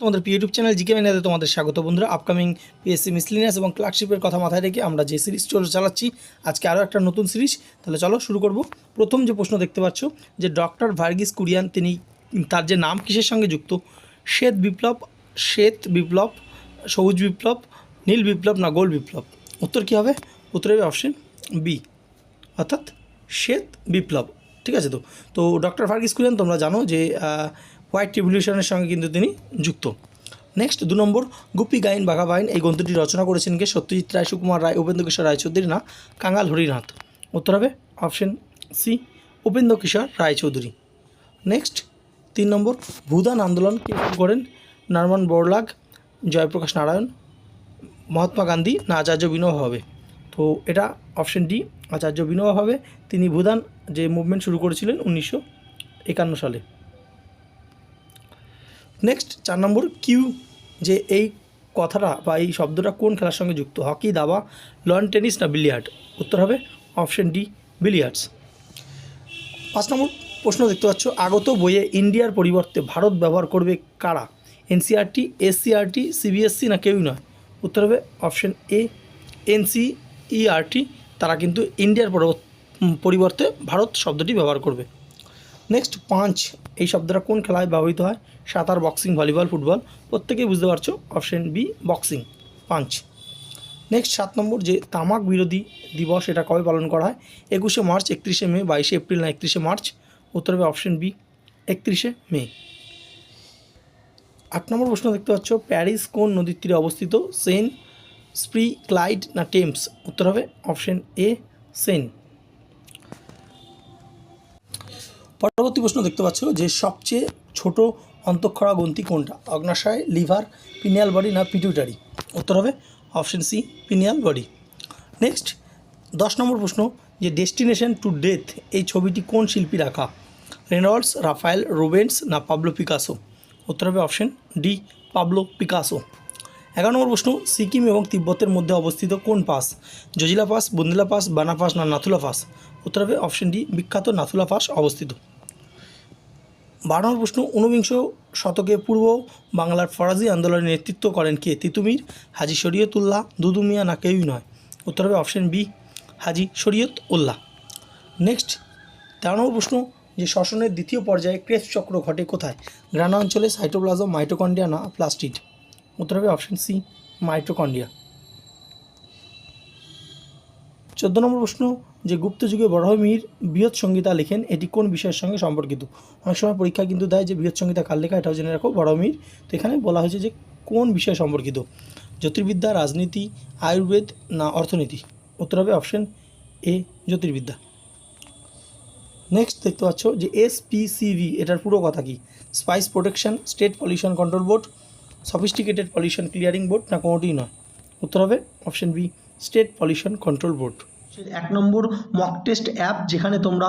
তোমাদের YouTube channel GK ম্যানিয়াতে তোমাদের স্বাগত বন্ধুরা। আপকামিং পিএসসি মিসলিনিয়াস এবং ক্লার্কশিপের কথা মাথায় রেখে আমরা যে সিরিজ চলে চালাচ্ছি, আজকে আরও একটা নতুন সিরিজ তাহলে চলো শুরু করব। প্রথম যে প্রশ্ন দেখতে পাচ্ছ, যে ডক্টর ভার্গিস কুরিয়ান, তিনি তার যে নাম কিসের সঙ্গে যুক্ত? শ্বেত বিপ্লব শ্বেত বিপ্লব, সবুজ বিপ্লব, নীল বিপ্লব না গোল বিপ্লব? উত্তর কী হবে? উত্তর হবে অপশন বি অর্থাৎ শ্বেত বিপ্লব। ঠিক আছে তো? তো ডক্টর ফার্গিস কুরিয়ান, তোমরা জানো যে হোয়াইট রিভলিউশনের সঙ্গে কিন্তু তিনি যুক্ত। নেক্সট দু নম্বর গুপি গাইন বাঘা বাইন এই গ্রন্থটি রচনা করেছেন কে? সত্যজিৎ রায়, সুকুমার রায়, উপেন্দ্র কিশোর রায়চৌধুরী না কাঙ্গাল হরিনাথ। উত্তর হবে option C Upendra Kishore Roychowdhury next তিন নম্বর, ভূদান আন্দোলন কে শুরু করেন? নারমান বড়লাগ, জয়প্রকাশ নারায়ণ, মহাত্মা গান্ধী না আচার্য বিনোবা হবে? তো এটা অপশন ডি আচার্য বিনোবা হবে। তিনি ভূদান যে মুভমেন্ট শুরু করেছিলেন উনিশশো একান্ন সালে। নেক্সট চার নম্বর কিউ যে এই কথাটা বা এই শব্দটা কোন খেলার সঙ্গে যুক্ত? হকি, দাবা লন টেনিস না বিলিয়ার্ড উত্তর হবে অপশন ডি বিলিয়ার্ডস পাঁচ নম্বর প্রশ্ন দেখতে পাচ্ছ, আগত বইয়ে ইন্ডিয়ার পরিবর্তে ভারত ব্যবহার করবে কারা? এনসিআরটি এসসিআরটি সিবিএসসি না কেউই নয়? উত্তর হবে অপশন এ এনসিইআরটি তারা কিন্তু ইন্ডিয়ার পরিবর্তে ভারত শব্দটি ব্যবহার করবে। নেক্সট পাঁচ এই শব্দটা কোন খেলায় ব্যবহৃত হয়? সাঁতার, বক্সিং, ভলিবল, ফুটবল। প্রত্যেকেই বুঝতে পারছ, অপশন বি, বক্সিং পাঁচ নেক্সট, সাত নম্বর যে তামাক বিরোধী দিবস, এটা কবে পালন করা হয়? একুশে মার্চ, একত্রিশে মে, বাইশে এপ্রিল না একত্রিশে মার্চ? উত্তর হবে অপশন বি, একত্রিশে মে। আট নম্বর প্রশ্ন দেখতে পাচ্ছ, প্যারিস কোন নদীর তীরে অবস্থিত? সেন স্প্রি ক্লাইড না টেমস? উত্তর হবে অপশন এ সেন পরবর্তী প্রশ্ন দেখতে পাচ্ছ যে সবচেয়ে ছোট অন্তঃক্ষরা গ্রন্থি কোনটা? অগ্নাশয়, লিভার, পিনিয়াল বডি না পিটুইটারি? উত্তর হবে option C, pineal body. Next, দশ নম্বর প্রশ্ন, যে ডেস্টিনেশন টু ডেথ এই ছবিটি কোন শিল্পী রাখা? রেনল্ডস, রাফায়েল, রোবেন্স না পাবলো পিকাসো? উত্তর হবে অপশন ডি, পাবলো পিকাসো। এগারো নম্বর প্রশ্ন, সিকিম এবং তিব্বতের মধ্যে অবস্থিত কোন pass? Zojila pass, Bomdila pass Bana pass না নাথুলা পাস? উত্তর হবে অপশন ডি, বিখ্যাত নাথুলা পাস অবস্থিত। বারো নম্বর প্রশ্ন ঊনবিংশ শতকে পূর্ব বাংলার ফরাজি আন্দোলনের নেতৃত্ব করেন কে? তিতুমির, হাজি শরীয়তুল্লাহ দুদু মিয়া না কেউই নয়। উত্তর হবে অপশন বি, হাজি শরীয়ত উল্লাহ নেক্সট তেরো নম্বর প্রশ্ন, যে শ্বসনের দ্বিতীয় পর্যায়ে ক্রেস্ট চক্র ঘটে কোথায়? গ্রানাঞ্চলে সাইটোপ্লাজম মাইটোকন্ডিয়া না প্লাস্টিড? উত্তর হবে অপশন সি মাইটোকন্ডিয়া চোদ্দ নম্বর প্রশ্ন, যে গুপ্ত যুগে বরাহমিহির বৃহৎ সংগীতা লেখেন, এটি কোন বিষয়ের সঙ্গে সম্পর্কিত? অনেক সময় পরীক্ষা কিন্তু দেয় যে বৃহৎ সংহিতা কার লেখা, এটাও জেনে রাখো বরাহমিহির তো এখানে বলা হয়েছে যে কোন বিষয়ে সম্পর্কিত? জ্যোতির্বিদ্যা, রাজনীতি, আয়ুর্বেদ না অর্থনীতি? উত্তর হবে অপশন এ, জ্যোতির্বিদ্যা। নেক্সট দেখতে পাচ্ছ যে এসপিসিভি এটার পুরো কথা কি? Spice protection, state pollution control board, sophisticated pollution clearing board, না কোনোটিই নয়। উত্তর হবে option B. State pollution control board. এক নম্বর মক টেস্ট অ্যাপ যেখানে তোমরা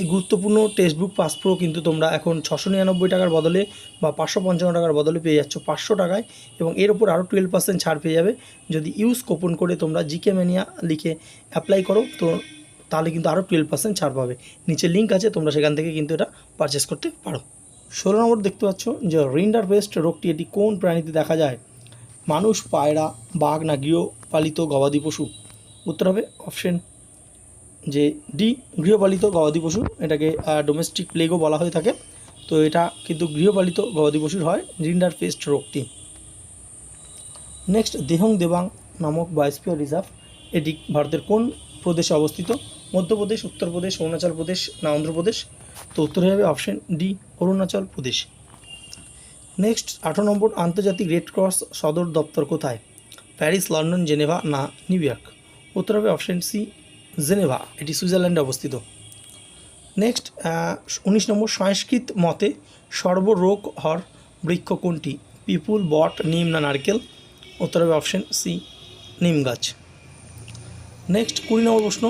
এই গুরুত্বপূর্ণ টেক্সট বুক পাস প্রো কিন্তু তোমরা এখন ছশো নিরানব্বই টাকার বদলে বা পাঁচশো পঞ্চান্ন টাকার বদলে পেয়ে যাচ্ছ পাঁচশো টাকায় এবং এর উপর আরও টুয়েলভ পার্সেন্ট ছাড় পেয়ে যাবে। যদি ইউজ কোপন করে তোমরা জিকে ম্যানিয়া লিখে অ্যাপ্লাই করো, তো তাহলে কিন্তু আরও টুয়েলভ পার্সেন্ট ছাড় পাবে। নিচে লিঙ্ক আছে, তোমরা সেখান থেকে কিন্তু এটা পারচেস করতে পারো। ষোলো নম্বর দেখতে পাচ্ছ যে রিন্ডার পেস্ট রোগটি এটি কোন প্রাণীতে দেখা যায়? মানুষ, পায়রা, বাঘ না গৃহপালিত গবাদি পশু? উত্তর হবে অপশন যে ডি, গৃহপালিত গবাদি পশু, এটাকে ডোমেস্টিক প্লেগও বলা হয়ে থাকে। তো এটা কিন্তু গৃহপালিত গবাদি পশুর হয় রিন্ডার পেস্ট রোগটি। নেক্সট দেহং দেবাং নামক বায়োস্পিয়ার রিজার্ভ এটি ভারতের কোন প্রদেশে অবস্থিত? মধ্যপ্রদেশ, উত্তরপ্রদেশ, অরুণাচল প্রদেশ না অন্ধ্রপ্রদেশ? তো উত্তর হবে option D Arunachal Pradesh. Next আঠারো নম্বর আন্তর্জাতিক রেড ক্রস সদর দপ্তর কোথায়? প্যারিস, লন্ডন, জেনেভা না নিউ ইয়র্ক? উত্তর হবে অপশন সি জেনেভা, এটি সুইজারল্যান্ডে অবস্থিত। নেক্সট উনিশ নম্বর সংস্কৃত মতে সর্বরোগ হর বৃক্ষ কোনটি? পিপুল, বট, নিম না নারকেল? উত্তর হবে অপশন সি নিম গাছ। নেক্সট, কুড়ি নম্বর প্রশ্ন,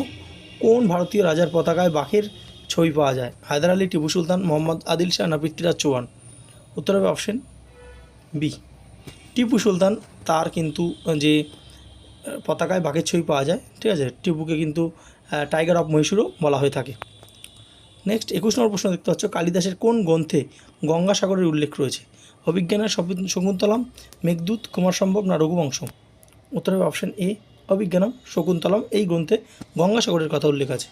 কোন ভারতীয় রাজার পতাকায় বাঘের ছবি পাওয়া যায়? হায়দার আলী, টিপু সুলতান, মোহাম্মদ আদিল শাহ না পৃথ্বীরাজ চৌহান? উত্তর হবে অপশন বি টিপু সুলতান, তার কিন্তু যে পতাকায় বাঘের ছবি পাওয়া যায়, ঠিক আছে? টিপুকে কিন্তু টাইগার অফ মহীশূরও বলা হয়ে থাকে। নেক্সট একুশ নম্বর প্রশ্ন দেখতে পাচ্ছ, কালিদাসের কোন গ্রন্থে গঙ্গাসাগরের উল্লেখ রয়েছে? অভিজ্ঞানের শকুন্তলম, মেঘদূত কুমার সম্ভব না রঘুবংশ উত্তর হবে অপশন এ অভিজ্ঞানম শকুন্তলম। এই গ্রন্থে গঙ্গাসাগরের কথা উল্লেখ আছে।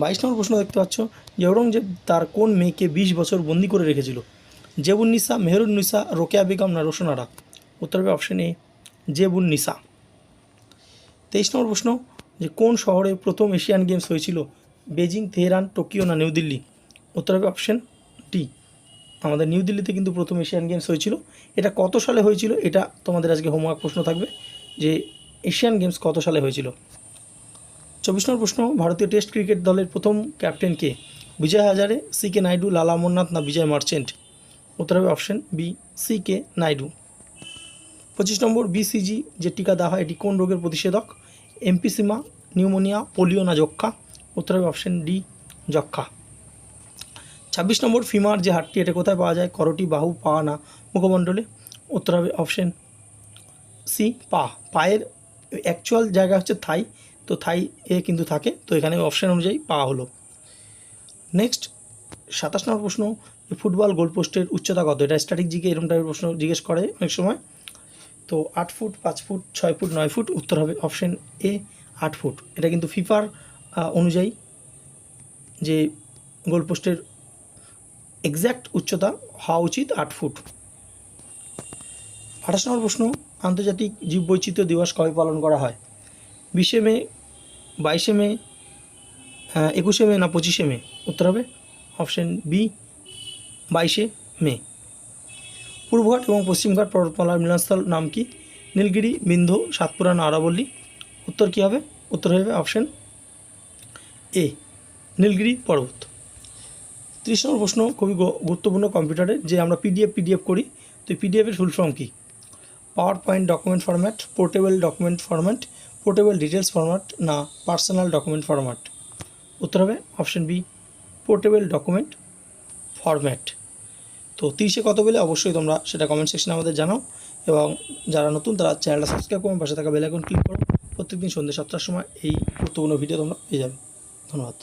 বাইশ নম্বর প্রশ্ন দেখতে পাচ্ছ যে ঔরঙ্গজেব তার কোন মেয়েকে বিশ বছর বন্দি করে রেখেছিল? জেবুন্নিসা, মেহরুন্নিসা, রোকেয়া বেগম না রোশনারা? উত্তর হবে অপশন এ জেবুন্নিসা। তেইশ নম্বর প্রশ্ন, যে কোন শহরে প্রথম এশিয়ান গেমস হয়েছিল? বেজিং তেহরান, টোকিও না নিউ দিল্লি? উত্তর হবে অপশন ডি। আমাদের নিউ দিল্লিতে কিন্তু প্রথম এশিয়ান গেমস হয়েছিল। এটা কত সালে হয়েছিল? এটা তোমাদের আজকে হোমওয়ার্ক প্রশ্ন থাকবে। যে এশিয়ান গেমস কত সালে হয়েছিল? চব্বিশ নম্বর প্রশ্ন, ভারতীয় টেস্ট ক্রিকেট দলের প্রথম ক্যাপ্টেন কে? বিজয় হাজারে, সি কে নাইডু, লালা অমরনাথ না বিজয় মার্চেন্ট? উত্তর হবে option B, C K Naidu. পঁচিশ নম্বর বিসিজি যে টিকা দেওয়া হয়, এটি কোন রোগের প্রতিষেধক? এমপিসিমা নিউমোনিয়া পোলিও না যক্ষা উত্তর হবে অপশন ডি যক্ষা ছাব্বিশ নম্বর ফিমার যে হাটটি, এটা কোথায় পাওয়া যায়? করটি, বাহু পা না মুখমণ্ডলে। উত্তর হবে অপশন সি, পা। পায়ের অ্যাকচুয়াল জায়গা হচ্ছে থাই, তো থাই এ কিন্তু থাকে, তো এখানে অপশান অনুযায়ী পা হলো। নেক্সট, সাতাশ নম্বর প্রশ্ন ফুটবল গোলপোস্টের উচ্চতা কত? এটা স্ট্যাটিক জিকে এরকম টাইপের প্রশ্ন জিজ্ঞেস করে অনেক সময়। তো আট ফুট, পাঁচ ফুট, ছয় ফুট, নয় ফুট উত্তর হবে অপশন এ আট ফুট। এটা কিন্তু ফিফার অনুযায়ী যে গোলপোস্টের এক্স্যাক্ট উচ্চতা হওয়া উচিত আট ফুট। আঠাশ নম্বর প্রশ্ন, আন্তর্জাতিক জীববৈচিত্র্য দিবস কবে পালন করা হয়? বিশে মে, বাইশে মে একুশে মে না পঁচিশে মে? উত্তর হবে অপশন বি বাইশে মে। পূর্বঘাট এবং পশ্চিমঘাট পর্বতমালার মিলনস্থল নাম কি? নীলগিরি বিন্ধু সাতপুরা না আরাবল্লী উত্তর কী হবে? উত্তর হবে অপশন এ নীলগিরি পর্বত। ত্রিশ নম্বর প্রশ্ন, খুবই গুরুত্বপূর্ণ কম্পিউটারে, যে আমরা পিডিএফ পিডিএফ করি, তো পিডিএফের ফুল ফর্ম কী? Power point document format portable document format portable details format না পার্সোনাল ডকুমেন্ট ফরম্যাট উত্তর হবে option B portable document format তো তিরিশে কত বলে অবশ্যই তোমরা সেটা কমেন্ট সেকশনে আমাদের জানাও এবং যারা নতুন তারা চ্যানেলটা সাবস্ক্রাইব করুন পাশে থাকা বেল আইকন ক্লিক করো। প্রত্যেকদিন সন্ধ্যে সাতটার সময় এই গুরুত্বপূর্ণ ভিডিও তোমরা পেয়ে যাবে। ধন্যবাদ।